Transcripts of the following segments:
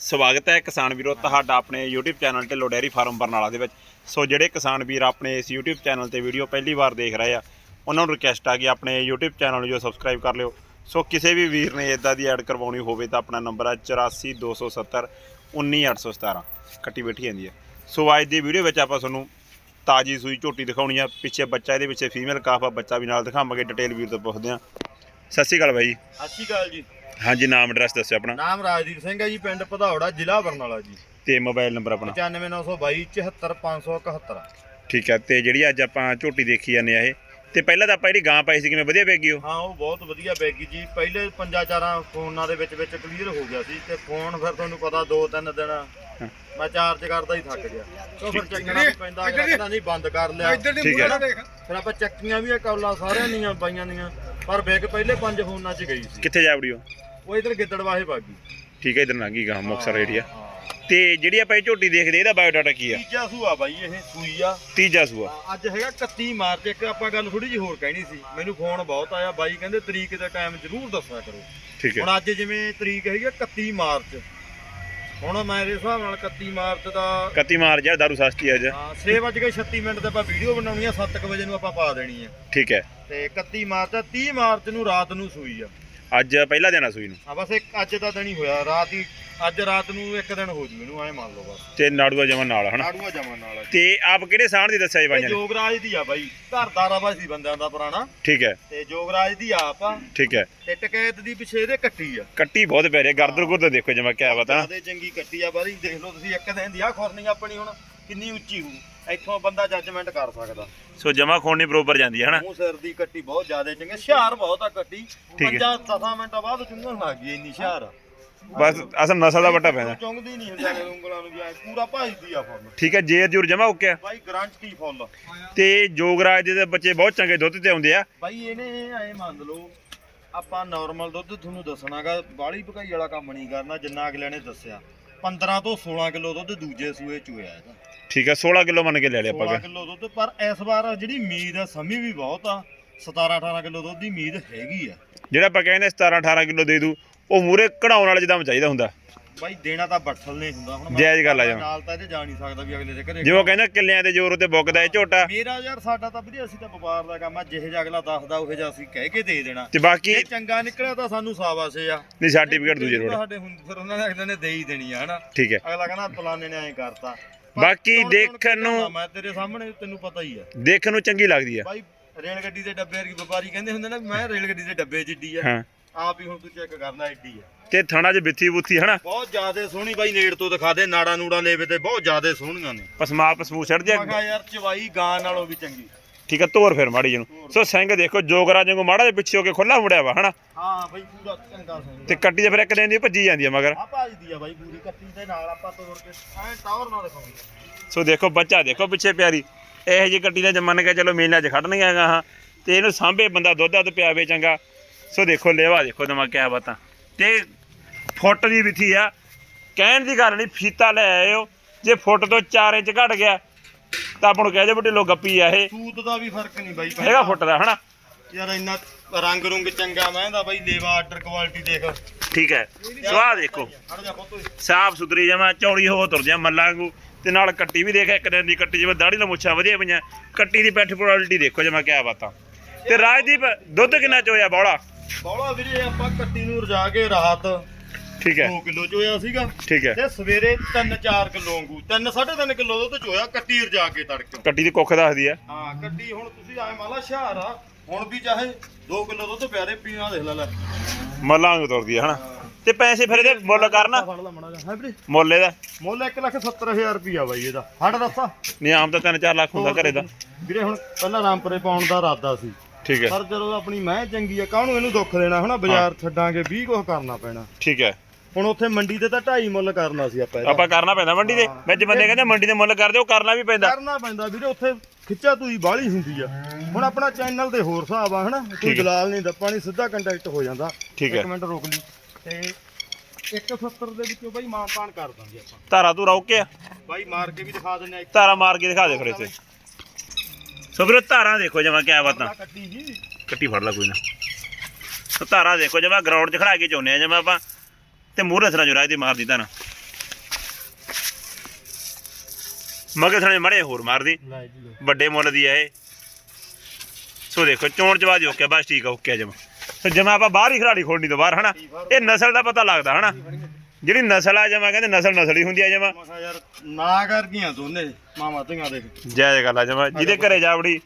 ਸਵਾਗਤ ਹੈ ਕਿਸਾਨ ਵੀਰੋ ਤੁਹਾਡਾ ਆਪਣੇ YouTube ਚੈਨਲ 'ਤੇ ਡੈਰੀ ਫਾਰਮ ਬਰਨਾਲਾ ਦੇ ਵਿੱਚ। ਸੋ ਜਿਹੜੇ ਕਿਸਾਨ ਵੀਰ ਆਪਣੇ ਇਸ YouTube ਚੈਨਲ ਤੇ ਵੀਡੀਓ ਪਹਿਲੀ ਵਾਰ ਦੇਖ ਰਹੇ ਆ, ਉਹਨਾਂ ਨੂੰ ਰਿਕਵੈਸਟ ਆ ਕਿ ਆਪਣੇ YouTube ਚੈਨਲ ਨੂੰ ਜੋ ਸਬਸਕ੍ਰਾਈਬ ਕਰ ਲਿਓ। ਸੋ ਕਿਸੇ ਵੀ ਵੀਰ ਨੇ ਇਦਾਂ ਦੀ ਐਡ ਕਰਵਾਉਣੀ ਹੋਵੇ ਤਾਂ ਆਪਣਾ ਨੰਬਰ ਹੈ 84270 19817 ਕੱਟੀ ਬੈਠੀ ਜਾਂਦੀ ਹੈ ਸੋ ਅੱਜ ਦੀ ਵੀਡੀਓ ਵਿੱਚ ਆਪਾਂ ਤੁਹਾਨੂੰ ਤਾਜੀ ਸੂਈ ਝੋਟੀ ਦਿਖਾਉਣੀ ਆ। ਪਿੱਛੇ ਬੱਚਾ, ਇਹਦੇ ਪਿੱਛੇ ਫੀਮੇਲ ਕਾਫ ਆ, ਬੱਚਾ ਵੀ ਨਾਲ ਦਿਖਾਵਾਂਗੇ ਡਿਟੇਲ ਵੀਰ ਤੋਂ ਪੁੱਛਦੇ ਆ। ਸਤਿ ਸ਼੍ਰੀ ਅਕਾਲ ਬਾਈ। ਜੀ ਸਤਿ ਸ਼੍ਰੀ ਅਕਾਲ ਜੀ। ਹਾਂਜੀ ਨਾਮ ਐਡਰੈਸ ਦੱਸਿਓ ਆਪਣਾ। ਨਾਮ ਰਾਜਦੀਪ ਸਿੰਘ ਹੈ ਜੀ ਪਿੰਡ ਭਦੌੜਾ ਜ਼ਿਲ੍ਹਾ ਬਰਨਾਲਾ ਜੀ। ਤੇ ਮੋਬਾਈਲ ਨੰਬਰ ਆਪਣਾ। 95922 74571 ਠੀਕ ਹੈ ਤੇ ਜਿਹੜੀ ਅੱਜ ਆਪਾਂ ਝੋਟੀ ਦੇਖੀ ਜਾਂਦੇ ਆ ਇਹ ਤੇ ਪਹਿਲਾਂ ਤਾਂ ਆਪਾਂ ਜਿਹੜੀ ਗਾਂ ਪਾਈ ਸੀ ਕਿਵੇਂ ਵਧੀਆ ਵੇਗੀ ਉਹ? ਹਾਂ ਉਹ ਬਹੁਤ ਵਧੀਆ ਬੈਗੀ ਜੀ। ਪਹਿਲੇ ਪੰਜਾ ਚਾਰਾਂ ਫੋਨਾਂ ਦੇ ਵਿੱਚ ਵਿੱਚ ਕਲੀਅਰ ਹੋ ਗਿਆ ਸੀ ਤੇ ਫੋਨ ਫਿਰ ਤੁਹਾਨੂੰ ਪਤਾ ਦੋ ਤਿੰਨ ਦਿਨ ਮੈਂ ਚਾਰਜ ਕਰਦਾ ਹੀ ਥੱਕ ਗਿਆ। ਕਿਉਂ ਫਿਰ ਚੱਕਣਾ ਵੀ ਪੈਂਦਾ ਕਹਿੰਦਾ ਨਹੀਂ ਬੰਦ ਕਰ ਲਿਆ। ਠੀਕ ਹੈ। ਫਿਰ ਆਪਾਂ ਚੱਕੀਆਂ ਵੀ ਆ ਕੌਲਾ ਸਾਰਿਆਂ ਦੀਆਂ ਬਾਈਆਂ ਦੀਆਂ ਪਰ ਬੈਗ ਪਹਿਲੇ ਪੰਜ ਫੋਨਾਂ 'ਚ ਗਈ ਸੀ। ਕਿੱਥੇ ਜਾ ਵੜੀ ਉਹ? ਉਹ ਇਧਰ ਗਿੱਦੜਵਾਹੇ ਬਾਗੀ ਠੀਕ ਹੈ ਇਧਰ ਲੰਘੀ ਗਾਂ ਮੁਕਸਰ ਏਰੀਆ ਤੇ ਜਿਹੜੀ ਆਪਾਂ ਇਹ ਝੋਟੀ ਦੇਖਦੇ ਇਹਦਾ ਬਾਇਓਡਾਟਾ ਕੀ ਆ? ਤੀਜਾ ਸੂਆ ਬਾਈ ਇਹ ਸੂਈ ਆ। ਤੀਜਾ ਸੂਆ। ਅੱਜ ਹੈਗਾ 31 ਮਾਰਚ ਇੱਕ ਆਪਾਂ ਗੱਲ ਥੋੜੀ ਜਿਹੀ ਹੋਰ ਕਹਿਣੀ ਸੀ। ਮੈਨੂੰ ਫੋਨ ਬਹੁਤ ਆਇਆ ਬਾਈ ਕਹਿੰਦੇ ਤਰੀਕ ਤੇ ਟਾਈਮ ਜ਼ਰੂਰ ਦੱਸਿਆ ਕਰੋ। ਠੀਕ ਹੈ। ਹੁਣ ਅੱਜ ਜਿਵੇਂ ਤਰੀਕ ਹੈਗੀ ਆ 31 ਮਾਰਚ। ਹੁਣ ਮੇਰੇ ਹਿਸਾਬ ਨਾਲ 31 ਮਾਰਚ ਦਾ 31 ਮਾਰ ਜਾ ਦਾਰੂ ਸਸਤੀ ਅੱਜ। ਹਾਂ, ਛੇ ਵੱਜ ਕੇ 36 ਮਿੰਟ ਤੇ ਆਪਾਂ ਵੀਡੀਓ ਬਣਾਉਣੀ ਆ 7 ਵਜੇ ਨੂੰ ਆਪਾਂ ਪਾ ਦੇਣੀ ਆ। ਠੀਕ ਹੈ। ਤੇ 31 ਮਾਰਚ ਆ 30 ਮਾਰਚ ਨੂੰ ਰਾਤ ਨੂੰ ਸੂਈ ਆ। ਅੱਜ ਪਹਿਲਾ ਦਿਨ ਆ ਸੂਈ ਨੂੰ। ਆ ਬਸ ਇੱਕ ਅੱਜ ਦਾ ਦਿਨ ਹੀ ਹੋਇਆ। ਰਾਤ ਹੀ ਅੱਜ ਰਾਤ ਨੂੰ ਇੱਕ ਦਿਨ ਹੋ ਜੂ ਇਹਨੂੰ ਐ ਮੰਨ ਲਓ ਬਸ। ਤੇ ਨਾੜੂਆ ਜਮਾ ਨਾਲ ਹਨਾ? ਆੜੂਆ ਜਮਾ ਨਾਲ ਤੇ ਆਪ ਕਿਹੜੇ ਸਾਣ ਦੀ ਦੱਸਿਆ ਜੀ ਇਹ ਬਾਈਆਂ ਨੇ? ਜੋਗਰਾਜ ਦੀ ਆ ਬਾਈ। ਘਰ ਦਾ ਰਵਾ ਸੀ ਬੰਦਿਆਂ ਦਾ ਪੁਰਾਣਾ। ਠੀਕ ਹੈ। ਤੇ ਜੋਗਰਾਜ ਦੀ ਆਪ ਆ। ਠੀਕ ਹੈ। ਤੇ ਟਕੈਤ ਦੀ ਪਿਛੇ ਇਹਦੇ ਕੱਟੀ ਆ। ਕੱਟੀ ਬਹੁਤ ਪਿਆਰੀ ਹੈ। ਗਰਦਰ ਗੁਰਦਰ ਦੇਖੋ ਜਮਾ ਕਿਆ ਪਤਾ ਜਿਆਦੇ ਚੰਗੀ ਕੱਟੀ ਆ ਬਾਰੀ ਦੇਖ ਲਓ ਤੁਸੀਂ ਇੱਕ ਦਿਨ ਦੀ। ਆ ਖੁਰਨੀ ਆਪਣੀ ਹੁਣ ਕਿੰਨੀ ਉੱਚੀ ਹੋਊ। ਇੱਥੋਂ ਬੰਦਾ ਜੱਜਮੈਂਟ ਕਰ ਸਕਦਾ। ਸੋ ਜਮਾ ਖੋਣੀ ਬਰੋਬਰ ਜਾਂਦੀ ਹੈ ਹਨਾ? ਮੂੰਹ ਸਿਰ ਦੀ ਕੱਟੀ ਬਹੁਤ ਜ਼ਿਆਦਾ ਚੰਗੀ ਹੁਸ਼ਿਆਰ ਬਹੁਤ ਆ ਕੱਟੀ। ਹੈ। ਪੰਜਾਂ 10 ਮਿੰਟਾਂ ਬਾਅਦ ਚੁੰਗਣ ਲੱਗ ਗਈ ਇੰਨੀ ਹੁਸ਼ਿਆਰ। ਆ ਬਸ ਅਸਲ ਨਸਲ ਦਾ ਵੱਟਾ ਪੈਂਦਾ ਚੁੰਗਦੀ ਨਹੀਂ ਹੁੰਦੀ ਅਗਲੇ ਉਂਗਲਾਂ ਨੂੰ ਵੀ ਐਂ ਪੂਰਾ ਭਜਦੀ ਆ ਫੁੱਲ। ਠੀਕ ਹੈ ਜੇਰ ਜੂਰ ਜਮਾ ਓਕੇ ਆ? ਬਾਈ ਗਰੰਟੀ ਫੁੱਲ? ਤੇ ਜੋਗਰਾਜ ਦੇ ਤਾਂ ਬੱਚੇ ਬਹੁਤ ਚੰਗੇ ਦੁੱਧ ਤੇ ਆਉਂਦੇ ਆ। ਬਾਈ ਇਹਨੇ ਐ ਮੰਨ ਲਓ ਆਪਾਂ ਨਾਰਮਲ ਦੁੱਧ ਤੁਹਾਨੂੰ ਦੱਸਣਾਗਾ ਬਾਹਲੀ ਭਕਾਈ ਵਾਲਾ ਕੰਮ ਨਹੀਂ ਕਰਨਾ ਜਿੰਨਾ ਅਗਲੇ ਨੇ ਦੱਸਿਆ। 15 ਤੋਂ 16 ਕਿਲੋ ਦੁੱਧ ਦੂਜੇ ਸੂਏ ਚੋਇਆ ਇਹਦਾ। ਠੀਕ ਹੈ 16 ਕਿਲੋ ਮੰਨ ਕੇ ਲੈ ਲਿਆ 16 ਆਪਾਂ ਕਿਲੋ ਦੁੱਧ ਪਰ ਇਸ ਵਾਰ ਜਿਹੜੀ ਉਮੀਦ ਆ ਸਮੀ ਵੀ ਬਹੁਤ ਆ 17 18 ਕਿਲੋ ਦੁੱਧ ਦੀ ਉਮੀਦ ਹੈਗੀ ਆ। ਜਿਹੜਾ ਆਪਾਂ ਕਹਿੰਦੇ 17 18 ਕਿਲੋ ਦੇ ਦੂ ਉਹ ਮੂਰੇ ਕਢਾਉਣ ਵਾਲਾ ਜਿੱਦਾਂ ਚਾਹੀਦਾ ਹੁੰਦਾ। ਬਾਈ ਦੇਣਾ ਤਾਂ ਬੱਠਲ ਨਹੀਂ ਹੁੰਦਾ। ਹੁਣ ਮੈਂ ਜਾਇਜ਼ ਗੱਲ ਆ ਜਮਾਂ। ਨਾਲ ਤਾਂ ਇਹਦੇ ਜਾ ਨਹੀਂ ਸਕਦਾ ਵੀ ਅਗਲੇ ਦੇ ਘਰੇ ਜਿਵੇਂ ਉਹ ਕਹਿੰਦਾ ਕਿੱਲਿਆਂ ਦੇ ਜ਼ੋਰ ਉੱਤੇ ਬੁੱਕਦਾ ਇਹ ਝੋਟਾ। ਮੇਰਾ ਯਾਰ ਸਾਡਾ ਤਾਂ ਵੀਰੇ ਅਸੀਂ ਤਾਂ ਵਪਾਰ ਦਾ ਕੰਮ ਆ ਜਿਹੇ ਜਿਹਾ ਅਗਲਾ ਦੱਸਦਾ ਉਹ ਜਿਹਾ ਅਸੀਂ ਕਹਿ ਕੇ ਦੇ ਦੇਣਾ। ਤੇ ਬਾਕੀ ਜੇ ਚੰਗਾ ਨਿਕਲਿਆ ਤਾਂ ਸਾਨੂੰ ਸਾਬਾਸੇ ਆ। ਨਹੀਂ ਸਰਟੀਫਿਕੇਟ ਦੂਜੇ ਰੋਡ। ਸਾਡੇ ਹੁਣ ਫਿਰ ਉਹਨਾਂ ਨੇ ਅਗਲੇ ਨੇ ਦੇ ਹੀ ਦੇਣੀ ਆ ਹਨਾ? ਠੀਕ ਹੈ। ਅਗਲਾ ਕਹਿੰਦਾ ਫਲਾਣੇ ਨੇ ਐਂ ਕਰਤਾ। ਪਰ ਬਾਕੀ ਦੇਖਣ ਕੇ ਨੂੰ- ਮੈਂ ਤੇਰੇ ਸਾਹਮਣੇ ਤੈਨੂੰ ਪਤਾ ਹੀ ਆ। ਦੇਖਣ ਨੂੰ ਚੰਗੀ ਲੱਗਦੀ ਆ। ਬਾਈ ਰੇਲ ਗੱਡੀ ਦੇ ਡੱਬੇ ਵਰਗੀ ਵਪਾਰੀ ਕਹਿੰਦੇ ਹੁੰਦੇ ਨਾ ਵੀ ਮੈਂ ਰੇਲ ਗੱਡੀ ਦੇ ਡੱਬੇ ਜਿੱਡੀ ਆ। ਹਾਂ। ਆਪ ਹੀ ਹੁਣ ਤੂੰ ਚੈੱਕ ਕਰਨਾ ਐਡੀ ਆ। ਤੇ ਥਣਾ 'ਚ ਬਿੱਥੀ ਬੁੱਥੀ ਹਨਾ? ਬਹੁਤ ਜ਼ਿਆਦਾ ਸੋਹਣੀ ਬਾਈ ਨੇੜ ਤੋਂ ਦਿਖਾ ਦੇ ਨਾੜਾ ਨੂੜਾ ਲੇਵੇ ਤੇ ਬਹੁਤ ਜ਼ਿਆਦਾ ਸੋਹਣੀਆਂ ਨੇ। ਪਸਮਾ ਪਸਮੂ ਛੱਡ ਮੈਂ ਜਾ ਕਿਹਾ ਯਾਰ ਚਵਾਈ ਗਾਂ ਨਾਲੋਂ ਵੀ ਚੰਗੀ। ਠੀਕ ਹੈ ਤੋਰ ਫਿਰ ਮਾੜੀ ਜਿਹਨੂੰ ਸੋ ਸਿੰਘ ਦੇਖੋ ਜੋਗਰਾ ਵਾਂਗੂ ਮਾੜਾ ਜਿਹਾ ਪਿੱਛੇ ਹੋ ਕੇ ਖੁੱਲਾ ਮੁੜਿਆ ਵਾ ਹਨਾ? ਹਾਂ ਬਾਈ ਪੂਰਾ ਚੰਗਾ ਸੋਹਣਾ। ਤੇ ਕੱਟੀ ਤੇ ਫਿਰ ਇੱਕ ਦਿਨ ਦੀ ਭੱਜੀ ਜਾਂਦੀ ਆ ਮਗਰ। ਆ ਭਾਜਦੀ ਆ ਬਾਈ ਪੂਰੀ ਕੱਟੀ ਦੇ ਨਾਲ ਆਪਾਂ ਤੋੜ ਕੇ ਐਂ ਟਾਵਰ ਨਾਲ ਦਿਖਾਉਂਗੇ ਸੋ ਦੇਖੋ ਬੱਚਾ ਦੇਖੋ ਪਿੱਛੇ ਪਿਆਰੀ। ਇਹੋ ਜਿਹੀ ਕੱਟੀ ਦਾ ਜਮਨ ਕੇ ਚਲੋ ਮੇਲਿਆਂ 'ਚ ਖੜਨਗੀਆਂ ਗਾ ਹਾਂ। ਤੇ ਇਹਨੂੰ ਸਾਂਭੇ ਬੰਦਾ ਦੁੱਧ ਦੁੱਧ ਪਿਆਵੇ ਚੰਗਾ। ਸੋ ਦੇਖੋ ਲੇਵਾ ਦੇਖੋ ਦਮਾ ਕਿਆ ਬਤਾ। ਤੇ ਫੁੱਟ ਦੀ ਵਿਥੀ ਆ। ਕਹਿਣ ਦੀ ਗੱਲ ਨਹੀਂ ਫੀਤਾ ਲੈ ਆਇਓ। ਜੇ ਫੁੱਟ ਤੋਂ 4 ਇੰਚ ਘਟ ਗਿਆ ਤਾਂ ਆਪਾਂ ਨੂੰ ਕਹਿ ਦੇ ਬੁੱਢੇ ਲੋ ਗੱਪੀ ਆ ਇਹ। ਸੂਤ ਦਾ ਵੀ ਫ਼ਰਕ ਨਹੀਂ ਬਾਈ ਹੈਗਾ ਫੁੱਟ ਦਾ ਹਨਾ? ਯਾਰ ਇੰਨਾ ਰੰਗ ਰੁੰਗ ਚੰਗਾ ਮਹਿੰਦਾ ਬਾਈ ਲੇਵਾ ਆਰਡਰ ਕੁਆਲਿਟੀ ਦੇਖ। ਠੀਕ ਹੈ। ਸੋ ਆਹ ਦੇਖੋ। ਸਾਫ਼ ਸੁਥਰੀ ਜਮਾ ਚੌੜੀ ਹੋ ਤੁਰ ਜਾ ਮੱਲਾਂ ਵਾਂਗੂ। ਤੇ ਨਾਲ ਕੱਟੀ ਵੀ ਦੇਖ ਇੱਕ ਦਿਨ ਦੀ ਕੱਟੀ ਜਿਵੇਂ ਦਾੜੀ ਨਾਲ ਮੁੱਛਾਂ ਵਧੀਆ ਪਈਆਂ। ਕੱਟੀ ਦੀ ਪੈਠ ਕੁਆਲਿਟੀ ਦੇਖੋ ਜਮਾ ਕਿਆ ਬਾਤਾਂ। ਤੇ ਰਾਜਦੀਪ ਦੁੱਧ ਕਿੰਨਾ ਚੋਇਆ ਬੌਲਾ? ਬੌਲਾ ਵੀਰੇ ਆਪਾਂ ਕੱਟੀ ਨੂੰ ਰਜਾ ਕੇ ਰਾਤ ਠੀਕ ਹੈ। 2 ਕਿਲੋ ਚੋਇਆ ਸੀਗਾ। ਠੀਕ ਹੈ। ਤੇ ਸਵੇਰੇ 3-4 ਕਿਲੋ ਵਾਂਗੂ 3-3.5 ਕਿਲੋ ਦੁੱਧ ਚੋਇਆ ਕੱਟੀ ਰਜਾ ਕੇ ਤੜਕੇ ਕੱਟੀ ਦੀ ਕੁੱਖ ਦੱਸਦੀ ਆ ਹਾਂ ਕੱਟੀ ਹੁਣ ਤੁਸੀਂ ਆਏ ਮਾਲਾ ਸ਼ਹਿਰ ਆ ਹੁਣ ਵੀ ਚਾਹੇ 2 ਕਿਲੋ ਦੁੱਧ ਪਿਆਰੇ ਪੀਣਾ ਦੇਖ ਲੈ ਲੈ। ਮੱਲਾਂ ਵਾਂਗੂ ਤੁਰਦੀ ਆ ਹਨਾ? ਤੇ ਪੈਸੇ ਫਿਰ ਇਹਦੇ ਮੁੱਲ ਕਰਨਾ? ਫੜ ਲੈ ਮੜਾ ਜਾ ਹੈ ਵੀਰੇ? ਮੁੱਲ ਇਹਦਾ? ਮੁੱਲ 1,70,000 ਰੁਪਿਆ ਬਾਈ ਇਹਦਾ। ਹਟ ਦੱਸਾ। ਨਹੀਂ ਆਮ ਤਾਂ 3-4 ਲੱਖ ਹੁੰਦਾ ਘਰੇ ਦਾ। ਵੀਰੇ ਹੁਣ ਪਹਿਲਾਂ ਰਾਮਪੁਰੇ ਪਾਉਣ ਦਾ ਇਰਾਦਾ ਸੀ। ਠੀਕ ਹੈ। ਪਰ ਜਦੋਂ ਆਪਣੀ ਮੈਂ ਚੰਗੀ ਆ ਕਾਹਨੂੰ ਇਹਨੂੰ ਦੁੱਖ ਦੇਣਾ ਹਨਾ? ਬਾਜ਼ਾਰ ਛੱਡਾਂਗੇ 20 ਕੁਝ ਕਰਨਾ ਪੈਣਾ। ਠੀਕ ਹੈ। ਹੁਣ ਉੱਥੇ ਮੰਡੀ ਤੇ ਤਾਂ 2.5 ਮੁੱਲ ਕਰਨਾ ਸੀ ਆਪਾਂ ਇਹਦਾ। ਆਪਾਂ ਕਰਨਾ ਪੈਂਦਾ ਮੰਡੀ ਦੇ ਵਿੱਚ ਬੰਦੇ ਕਹਿੰਦੇ ਮੰਡੀ ਦੇ ਮੁੱਲ ਕਰਦੇ ਉਹ ਕਰਨਾ ਵੀ ਪੈਂਦਾ। ਕਰਨਾ ਪੈਂਦਾ ਵੀਰੇ ਉੱਥੇ ਖਿੱਚਾ ਤੂਈ ਬਾਹਲੀ ਹੁੰਦੀ ਆ। ਹੁਣ ਆਪਣਾ ਚੈਨਲ ਤੇ ਹੋਰ ਹਿਸਾਬ ਆ ਹਨਾ ਕੋਈ। ਦਲਾਲ ਨਹੀਂ ਦੱਪਾ ਨਹੀਂ ਸਿੱਧਾ ਕੰਟੈਕਟ ਹੋ ਜਾਂਦਾ। ਇੱਕ ਮਿੰਟ ਰੁਕ ਲਈ ਤੇ 170 ਦੇ ਵਿੱਚੋਂ ਬਾਈ ਮਾਨਤਾਨ ਕਰ ਦਾਂਗੇ ਆਪਾਂ। ਧਾਰਾ ਤੂੰ ਰੌਕੇ ਆ। ਬਾਈ ਮਾਰ ਕੇ ਵੀ ਦਿਖਾ ਦਿੰਦੇ ਆ ਧਾਰਾ ਮਾਰ ਕੇ ਦਿਖਾ ਦੇ ਫਿਰ ਇੱਥੇ। ਸੋ ਵੀਰੋ ਧਾਰਾਂ ਦੇਖੋ ਜਮਾ ਕਿਆ ਬਾਤਾਂ। ਕੱਟੀ ਫੜ ਲਾ ਕੋਈ ਨਾ। ਸੋ ਧਾਰਾਂ ਦੇਖੋ ਜਮਾ ਗਰਾਊਂਡ 'ਚ ਖੜਾ ਕੇ ਚੋਨੇ ਆ ਜਮਾ ਆਪਾਂ। ਤੇ ਮੂਹਰੇ ਸਰਾ ਜੁਰਾ ਇਹਦੀ ਮਾਰਦੀ ਧਾਰਾਂ। ਮਗਰ ਸਣੇ ਮੜੇ ਹੋਰ ਮਾਰਦੀ। ਵੱਡੇ ਮੁੱਲ ਦੀ ਆਏ ਸੋ ਦੇਖੋ ਚੋਣ ਜਵਾਜ ਓਕੇ ਬਸ ਠੀਕ ਆ ਓਕੇ ਜਮਾ। ਸੋ ਜਮਾ ਆਪਾਂ ਬਾਹਰ ਹੀ ਖਿਡਾਰੀ ਖੋਲਣੀ ਤੋਂ ਬਾਹਰ ਹਨਾ? ਇਹ ਨਸਲ ਦਾ ਪਤਾ ਲੱਗਦਾ ਹਨਾ? ਜਿਹੜੀ ਨਸਲ ਆ ਜਮਾ ਕਹਿੰਦੇ ਨਸਲ ਨਸਲੀ ਹੁੰਦੀ ਆ ਜਮਾ ਮੈਂ ਕਿਹਾ ਯਾਰ ਨਾ ਕਰ ਗਈਆਂ ਦੋਨੇ ਮਾਮਾ ਧੀਆਂ ਦੇ ਜਾਇਜ਼ ਗੱਲ ਆ ਜਮਾ ਜਿਹਦੇ ਘਰੇ ਜਾਵੜੀ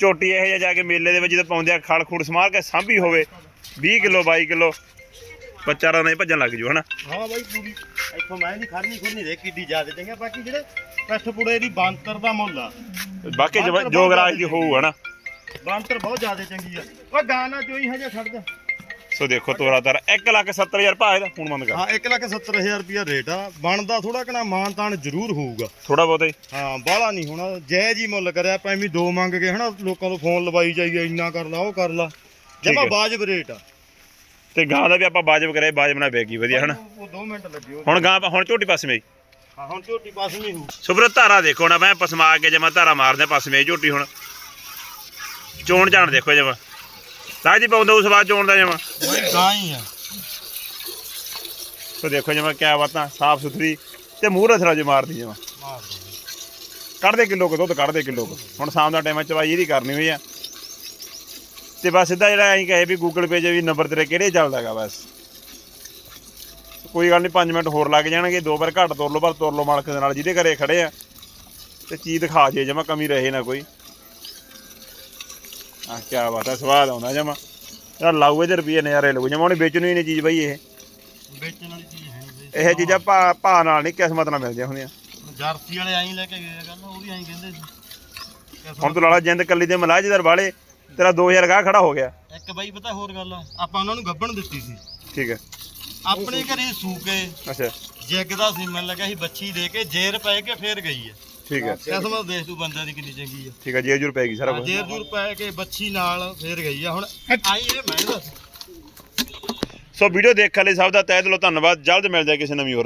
ਝੋਟੀ ਇਹ ਜਿਹਾ ਜਾ ਕੇ ਮੇਲੇ ਦੇ ਵਿੱਚ ਜਦੋਂ ਪਾਉਂਦੇ ਆ ਖਲ ਖੂੜ ਸਮਾਰ ਕੇ ਸਾਂਭੀ ਹੋਵੇ 20 ਕਿਲੋ 22 ਕਿਲੋ ਬੱਚਾ ਰਾਂ ਨਹੀਂ ਭੱਜਣ ਲੱਗ ਜੂ ਹਨਾ? ਹਾਂ ਬਾਈ ਪੂਰੀ ਇੱਥੋਂ ਮੈਂ ਨਹੀਂ ਖੜਨੀ ਖੁਰਨੀ ਦੇ ਕਿੱਡੀ ਜ਼ਿਆਦਾ ਚੰਗਾ ਬਾਕੀ ਜਿਹੜੇ ਪੈਠ ਪੁੜੇ ਦੀ ਬਾਂਤਰ ਦਾ ਮੁੱਲ ਆ। ਬਾਕੀ ਜੋਗਰਾਜ ਦੀ ਹੋਊ ਹਨਾ? ਬਾਂਤਰ ਬਹੁਤ ਜ਼ਿਆਦਾ ਚੰਗੀ ਆ। ਓ ਗਾਣਾ ਚੋਈ ਹਜੇ ਛੱਡ ਦੇ। ਸੋ ਦੇਖੋ ਤੋਰਾ ਤਰ 1 ਲੱਖ 70 ਹਜ਼ਾਰ ਭਾਅ ਇਹਦਾ ਹੁਣ ਬੰਦ ਕਰ। ਹਾਂ 170000 ਰੁਪਿਆ ਰੇਟ ਆ। ਬਣਦਾ ਥੋੜਾ ਕਣਾ ਮਾਨ ਤਾਨ ਜ਼ਰੂਰ ਹੋਊਗਾ। ਥੋੜਾ ਬਹੁਤਾ। ਹੀ ਹਾਂ ਬਾਹਲਾ ਨਹੀਂ ਹੋਣਾ। ਜਾਇਜ਼ ਹੀ ਮੁੱਲ ਕਰਿਆ ਆਪਾਂ ਐਵੇਂ ਦੋ ਮੰਗ ਕੇ ਹਨਾ ਲੋਕਾਂ ਤੋਂ ਫੋਨ ਲਵਾਈ ਜਾਈਏ ਇੰਨਾ ਕਰ ਲਾ ਉਹ ਕਰ ਲਾ। ਜਮਾ ਹੈ। ਵਾਜਬ ਰੇਟ ਆ। ਤੇ ਗਾਂ ਦਾ ਵੀ ਆਪਾਂ ਬਾਜਬ ਕਰੇ ਬਾਜਬ ਨਾਲ ਵੇਗੀ ਵਧੀਆ ਹਨਾ। ਉਹ 2 ਮਿੰਟ ਲੱਗੇ ਹੁਣ ਗਾਂ ਹੁਣ ਝੋਟੀ ਪਾਸੇ ਮੇਈ ਹਾਂ ਹੁਣ ਝੋਟੀ ਪਾਸ ਨਹੀਂ ਹੋਊ। ਸੁਬਰ ਧਾਰਾ ਦੇਖੋ ਨਾ ਮੈਂ ਪਸਮਾ ਕੇ ਜਮਾ ਧਾਰਾ ਮਾਰਦੇ ਪਾਸੇ ਮੇਈ ਝੋਟੀ ਹੁਣ। ਚੋਣ ਜਾਣ ਦੇਖੋ ਜਮਾ। ਸਾਜੀ ਪਾਉਂਦਾ ਉਸ ਬਾਅਦ ਚੋਣ ਦਾ ਜਮਾ। ਬਾਈ ਗਾਂ ਹੀ ਆ। ਸੋ ਦੇਖੋ ਜਮਾ ਕਿਆ ਬਾਤਾਂ, ਸਾਫ਼ ਸੁਥਰੀ ਤੇ ਮੂੰਹ ਰਥਰਾ ਜੇ ਮਾਰਦੀ ਜਮਾ ਮਾਰ ਦੋ ਕੱਢਦੇ ਕਿਲੋ ਕੁ ਦੁੱਧ, ਕੱਢਦੇ ਕਿਲੋ ਕੁ। ਹੁਣ ਸ਼ਾਮ ਦਾ ਟਾਈਮ ਚਵਾਈ ਇਹਦੀ ਕਰਨੀ ਹੋਈ ਆ। ਤੇ ਬਸ ਸਿੱਧਾ ਜਿਹੜਾ ਐਂ ਕਹੇ ਵੀ ਗੂਗਲ ਪੇ 'ਚ ਵੀ ਨੰਬਰ ਤੇਰੇ ਕਿਹੜੇ ਚੱਲਦਾਗਾ ਬਸ। ਕੋਈ ਗੱਲ ਨਹੀਂ 5 ਮਿੰਟ ਹੋਰ ਲੱਗ ਜਾਣਗੇ। ਦੋ ਵਾਰ ਘੱਟ ਤੁਰ ਲਓ, ਪਰ ਤੁਰ ਲਓ ਮਾਲਕ ਦੇ ਨਾਲ, ਜਿਹਦੇ ਘਰੇ ਖੜੇ ਆ। ਤੇ ਚੀਜ਼ ਦਿਖਾ ਜੇ ਜਮਾ, ਕਮੀ ਰਹੇ ਨਾ ਕੋਈ। ਆ ਕੀ ਬਾਤ ਹੈ ਸਵਾਦ ਆਉਂਦਾ ਜਮਾ। ਯਾਰ ਲਾਊ ਇਹਦੇ ਰੁਪਏ ਨਜ਼ਾਰੇ ਲੱਗੂ ਜਮਾ ਉਹਨੇ ਵੇਚਣੀ ਨਹੀਂ ਚੀਜ਼ ਬਈ ਇਹ। ਵੇਚਣ ਵਾਲੀ ਚੀਜ਼ ਹੈ ਨਹੀਂ ਇਹ ਚੀਜ਼ਾਂ ਭਾ ਭਾ ਨਾਲ ਨਹੀਂ ਕਿਸਮਤ ਨਾਲ ਮਿਲਦੀਆਂ ਹੁੰਦੀਆਂ। ਜਰਸੀ ਵਾਲੇ ਐਂ ਲੈ ਕੇ ਗਏ ਗੱਲ ਉਹ ਵੀ ਐਂ ਕਹਿੰਦੇ ਸੀ। ਹੁਣ ਤੂੰ ਲਾਲਾ ਜਿੰਦ ਕੱਲੀ ਦੇ ਮਲਾਜਦਾਰ ਵਾਲੇ ਤੇਰਾ 2000 ਗਾਹ ਖੜਾ ਹੋ ਗਿਆ। ਇੱਕ ਬਾਈ ਪਤਾ ਹੋਰ ਗੱਲ ਆ ਆਪਾਂ ਉਹਨਾਂ ਨੂੰ ਗੱਬਣ ਦਿੱਤੀ ਸੀ। ਠੀਕ ਹੈ। ਆਪਣੇ ਘਰੇ ਸੂਕੇ ਅੱਛਾ। ਜਿੱਗ ਦਾ ਸੀ ਮੈਨੂੰ ਲੱਗਾ ਸੀ ਬੱਚੀ ਦੇ ਕੇ ਜੇਰ ਪੈ ਕੇ ਫੇਰ ਗਈ ਹੈ ਠੀਕ ਹੈ। ਕਿਸਮਤ ਦੇਖ ਤੂੰ ਬੰਦਿਆਂ ਦੀ ਕਿੰਨੀ ਚੰਗੀ ਆ। ਠੀਕ ਹੈ ਜੀ ਜੁਰ ਪੈ ਗਈ ਸਾਰਾ ਕੁਝ ਜੂਰ ਪੈ ਕੇ ਬੱਚੀ ਨਾਲ ਫੇਰ ਗਈ ਆ। ਹੁਣ ਆਈ ਇਹ ਮੈਂ ਦੱਸ ਸੋ ਵੀਡੀਓ ਦੇਖਣ ਲਈ ਸਭ ਦਾ ਤਹਿ ਦਿਲੋਂ ਧੰਨਵਾਦ। ਜਲਦ ਮਿਲਦੇ ਹਾਂ ਕਿਸੇ ਨਵੀਂ ਹੋਰ